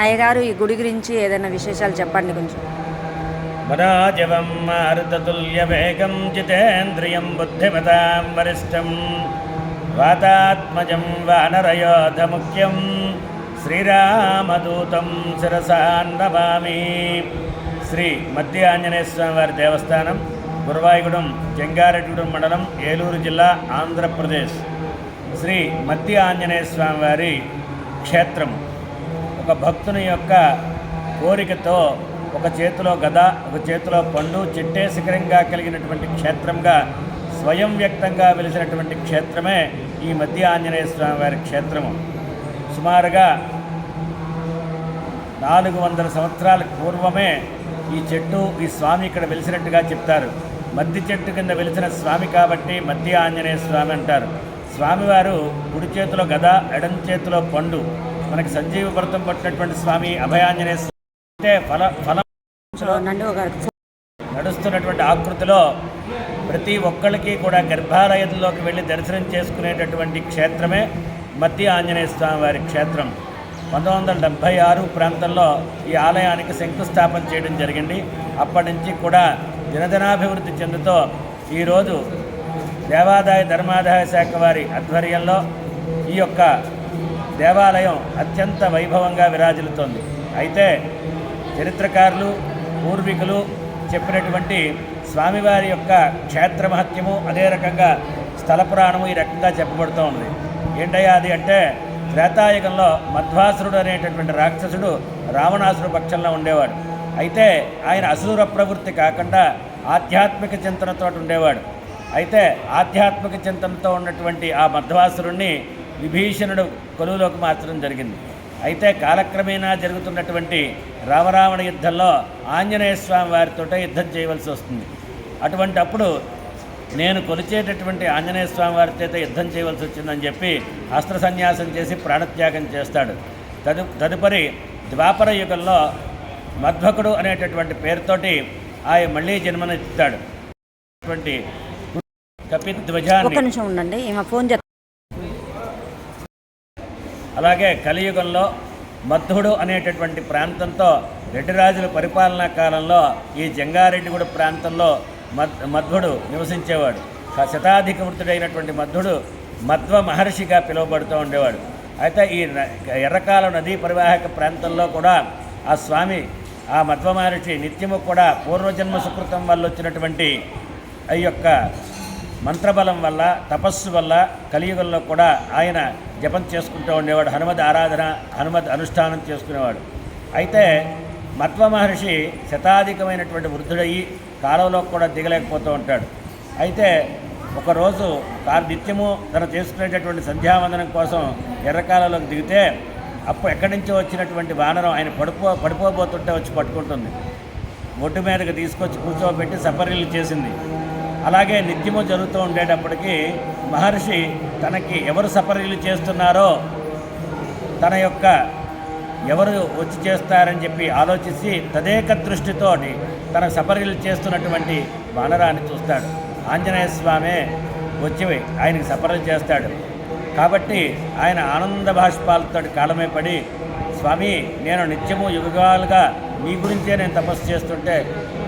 అయ్యగారు ఈ గుడి గురించి ఏదైనా విశేషాలు చెప్పండి కొంచెం. వరాజవం మారుతతుల్యవేగం జితేంద్రియం బుద్ధిమతాం వరిష్టం. వాతాత్మజం వానరయోధముఖ్యం. శ్రీరామదూతం శిరసాన్నవామి శ్రీ మధ్య ఆంజనేయ స్వామి వారి దేవస్థానం గురువాయుగూడెం జంగారెడ్డిగూడెం మండలం ఏలూరు జిల్లా ఆంధ్రప్రదేశ్. శ్రీ మధ్య ఆంజనేయ స్వామి వారి క్షేత్రం. ఒక భక్తుని యొక్క కోరికతో ఒక చేతిలో గద ఒక చేతిలో పండు చిట్టే శిఖరంగా కలిగినటువంటి క్షేత్రంగా స్వయం వ్యక్తంగా వెలిసినటువంటి క్షేత్రమే ఈ మధ్య ఆంజనేయ స్వామి వారి క్షేత్రము. సుమారుగా నాలుగు వందల సంవత్సరాల పూర్వమే ఈ చెట్టు ఈ స్వామి ఇక్కడ వెలిసినట్టుగా చెప్తారు. మద్ది చెట్టు కింద వెలిసిన స్వామి కాబట్టి మధ్య ఆంజనేయ స్వామి అంటారు. స్వామివారు కుడి చేతిలో గద ఎడం చేతిలో పండు మనకి సంజీవ వ్రతం పట్టినటువంటి స్వామి అభయాంజనేయ స్వామి అంటే ఫల ఫలం నడుస్తున్నటువంటి ఆకృతిలో ప్రతి ఒక్కళ్ళకి కూడా గర్భాలయంలోకి వెళ్ళి దర్శనం చేసుకునేటటువంటి క్షేత్రమే మధ్య ఆంజనేయ స్వామి వారి క్షేత్రం. పంతొమ్మిది వందల డెబ్భై ఆరు ప్రాంతంలో ఈ ఆలయానికి శంకుస్థాపన చేయడం జరిగింది. అప్పటి నుంచి కూడా దినదినాభివృద్ధి చెందుతూ ఈరోజు దేవాదాయ ధర్మాదాయ శాఖ వారి ఆధ్వర్యంలో ఈ యొక్క దేవాలయం అత్యంత వైభవంగా విరాజిల్లుతోంది. అయితే చరిత్రకారులు పూర్వీకులు చెప్పినటువంటి స్వామివారి యొక్క క్షేత్ర మహత్యము అదే రకంగా స్థల పురాణము ఈ రకంగా చెప్పబడుతూ ఉంది. ఏంటయ్యా అది అంటే త్రేతాయుగంలో మధ్వాసురుడు అనేటటువంటి రాక్షసుడు రావణాసురు పక్షంలో ఉండేవాడు. అయితే ఆయన అసూర ప్రవృత్తి కాకుండా ఆధ్యాత్మిక చింతనతో ఉండేవాడు. అయితే ఆధ్యాత్మిక చింతనతో ఉన్నటువంటి ఆ మధ్వాసురుణ్ణి విభీషణుడు కొలువులోకి మార్చడం జరిగింది. అయితే కాలక్రమేణా జరుగుతున్నటువంటి రామరావణ యుద్ధంలో ఆంజనేయ స్వామి వారితో యుద్ధం చేయవలసి వస్తుంది. అటువంటి అప్పుడు నేను కొలిచేటటువంటి ఆంజనేయ స్వామి వారి చేత యుద్ధం చేయవలసి వచ్చిందని చెప్పి అస్త్ర సన్యాసం చేసి ప్రాణత్యాగం చేస్తాడు. తదు తదుపరి ద్వాపర యుగంలో మధ్వకుడు అనేటటువంటి పేరుతోటి ఆయన మళ్ళీ జన్మనెత్తాడు అటువంటి కపిధ్వజాన్ని ఉండండి ఫోన్ అలాగే కలియుగంలో మధుడు అనేటటువంటి ప్రాంతంతో రెడ్డిరాజుల పరిపాలనా కాలంలో ఈ జంగారెడ్డిగూడ ప్రాంతంలో మద్ మధ్వుడు నివసించేవాడు. ఆ శతాధిక మధ్వుడు మధ్వ మహర్షిగా పిలువబడుతూ ఉండేవాడు. అయితే ఈ ఎర్రకాల నదీ పరివాహక ప్రాంతంలో కూడా ఆ స్వామి ఆ మధ్వ మహర్షి నిత్యము కూడా పూర్వజన్మ సుకృతం వల్ల వచ్చినటువంటి ఈ యొక్క మంత్రబలం వల్ల తపస్సు వల్ల కలియుగంలో కూడా ఆయన జపం చేసుకుంటూ ఉండేవాడు. హనుమద్ ఆరాధన హనుమద్ అనుష్ఠానం చేసుకునేవాడు. అయితే మత్వ మహర్షి శతాధికమైనటువంటి వృద్ధుడయ్యి కాలంలో కూడా దిగలేకపోతూ ఉంటాడు. అయితే ఒకరోజు తాను నిత్యము తను చేసుకునేటటువంటి సంధ్యావందనం కోసం ఎర్రకాలంలోకి దిగితే అప్పుడు ఎక్కడి నుంచో వచ్చినటువంటి వానరం ఆయన పడిపో పడిపోబోతుంటే వచ్చి పట్టుకుంటుంది. ఒడ్డు మీదకి తీసుకొచ్చి కూర్చోబెట్టి సఫరీలు చేసింది. అలాగే నిత్యము జరుగుతూ ఉండేటప్పటికీ మహర్షి తనకి ఎవరు సపర్యలు చేస్తున్నారో తన యొక్క ఎవరు వచ్చి చేస్తారని చెప్పి ఆలోచించి తదేక దృష్టితోటి తన సపర్యలు చేస్తున్నటువంటి వానరాన్ని చూస్తాడు. ఆంజనేయ స్వామి వచ్చి ఆయనకి సపర్యలు చేస్తాడు. కాబట్టి ఆయన ఆనంద భాష్పాలతో కాలమే పడి స్వామి నేను నిత్యము యుగాలుగా మీ గురించే నేను తపస్సు చేస్తుంటే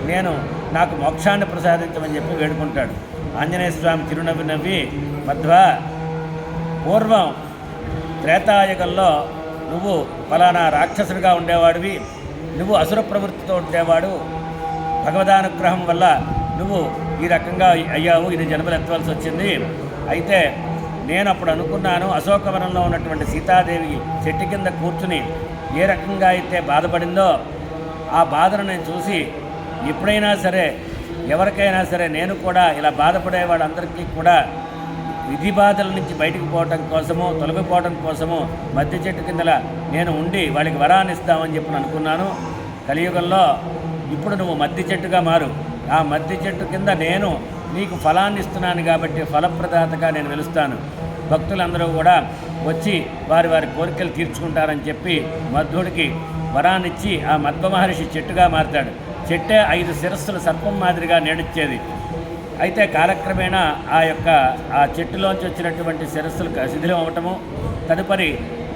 నేను నాకు మోక్షాన్ని ప్రసాదించమని చెప్పి వేడుకుంటాడు. ఆంజనేయ స్వామి చిరునవ్వి నవ్వి మధ్వ పూర్వం త్రేతాయుగంలో నువ్వు ఫలానా రాక్షసుడిగా ఉండేవాడివి నువ్వు అసుర ప్రవృత్తితో ఉండేవాడు. భగవదానుగ్రహం వల్ల నువ్వు ఈ రకంగా అయ్యావు ఇది జన్మలు ఎత్తవలసి వచ్చింది. అయితే నేను అప్పుడు అనుకున్నాను అశోకవనంలో ఉన్నటువంటి సీతాదేవి చెట్టు కింద కూర్చుని ఏ రకంగా అయితే బాధపడిందో ఆ బాధను నేను చూసి ఎప్పుడైనా సరే ఎవరికైనా సరే నేను కూడా ఇలా బాధపడే వాళ్ళందరికీ కూడా విధి బాధల నుంచి బయటకు పోవటం కోసము తొలగిపోవడం కోసము మధ్య చెట్టు కిందల నేను ఉండి వాళ్ళకి వరాన్ని ఇస్తామని చెప్పి అనుకున్నాను. కలియుగంలో ఇప్పుడు నువ్వు మద్ది చెట్టుగా మారు. ఆ మద్ది చెట్టు కింద నేను నీకు ఫలాన్ని ఇస్తున్నాను కాబట్టి ఫలప్రదాతగా నేను వెలుస్తాను. భక్తులందరూ కూడా వచ్చి వారి వారి కోరికలు తీర్చుకుంటారని చెప్పి మధ్వుడికి వరాన్నిచ్చి ఆ మధ్వ మహర్షి చెట్టుగా మారుతాడు. చెట్టే ఐదు శిరస్సులు సర్పం మాదిరిగా నేడిచ్చేది. అయితే కాలక్రమేణా ఆ యొక్క ఆ చెట్టులోంచి వచ్చినటువంటి శిరస్సులు శిథిలం అవ్వటము తదుపరి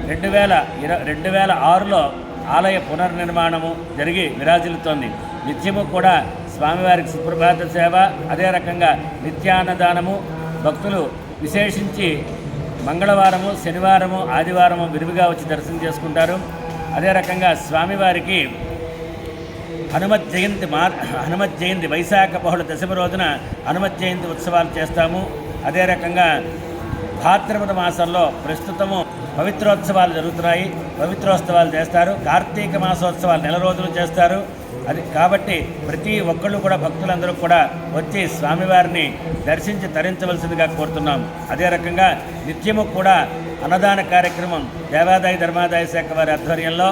రెండు వేల ఇర రెండు వేల ఆరులో ఆలయ పునర్నిర్మాణము జరిగి విరాజిల్లుతోంది. నిత్యము కూడా స్వామివారికి సుప్రభాత సేవ అదే రకంగా నిత్యాన్నదానము భక్తులు విశేషించి మంగళవారము శనివారము ఆదివారము విరివిగా వచ్చి దర్శనం చేసుకుంటారు. అదే రకంగా స్వామివారికి హనుమత్ జయంతి మార్ హనుమత్ జయంతి వైశాఖ బహుళ దశమి రోజున హనుమత్ జయంతి ఉత్సవాలు చేస్తాము. అదే రకంగా భాద్రపద మాసంలో ప్రస్తుతము పవిత్రోత్సవాలు జరుగుతున్నాయి. పవిత్రోత్సవాలు చేస్తారు. కార్తీక మాసోత్సవాలు నెల రోజులు చేస్తారు. అది కాబట్టి ప్రతి ఒక్కళ్ళు కూడా భక్తులందరూ కూడా వచ్చి స్వామివారిని దర్శించి తరించవలసిందిగా కోరుతున్నాం అదే రకంగా నిత్యము కూడా అన్నదాన కార్యక్రమం దేవాదాయ ధర్మాదాయ శాఖ వారి ఆధ్వర్యంలో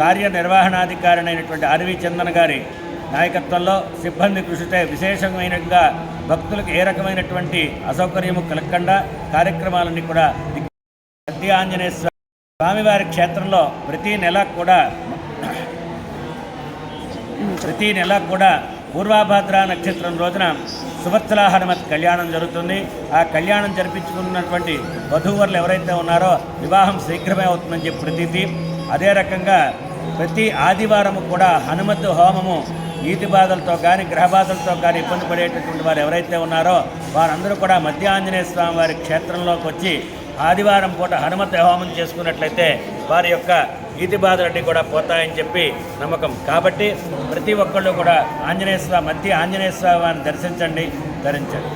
కార్యనిర్వహణాధికారినైనటువంటి ఆర్వి చందన్ గారి నాయకత్వంలో సిబ్బంది కృషితో విశేషమైనగా భక్తులకు ఏ రకమైనటువంటి అసౌకర్యము కలగకుండా కార్యక్రమాలన్నీ కూడా మధ్య ఆంజనేయ స్వామివారి క్షేత్రంలో ప్రతీ నెల కూడా ప్రతి నెల కూడా పూర్వాభాద్ర నక్షత్రం రోజున సువత్సల హనుమత్ కళ్యాణం జరుగుతుంది. ఆ కళ్యాణం జరిపించుకున్నటువంటి వధూవరులు ఎవరైతే ఉన్నారో వివాహం శీఘ్రమే అవుతుందని చెప్పి ప్రతీతి. అదే రకంగా ప్రతి ఆదివారం కూడా హనుమత్ హోమము ఈతి బాధలతో కానీ గ్రహబాధలతో కానీ ఇబ్బంది పడేటటువంటి వారు ఎవరైతే ఉన్నారో వారందరూ కూడా మధ్య ఆంజనేయ స్వామి వారి క్షేత్రంలోకి వచ్చి ఆదివారం పూట హనుమత్ హోమం చేసుకున్నట్లయితే వారి యొక్క ఈతి బాధలన్నీ కూడా పోతాయని చెప్పి నమ్మకం. కాబట్టి ప్రతి ఒక్కళ్ళు కూడా ఆంజనేయ స్వామి మధ్య ఆంజనేయ స్వామి వారిని దర్శించండి ధరించండి.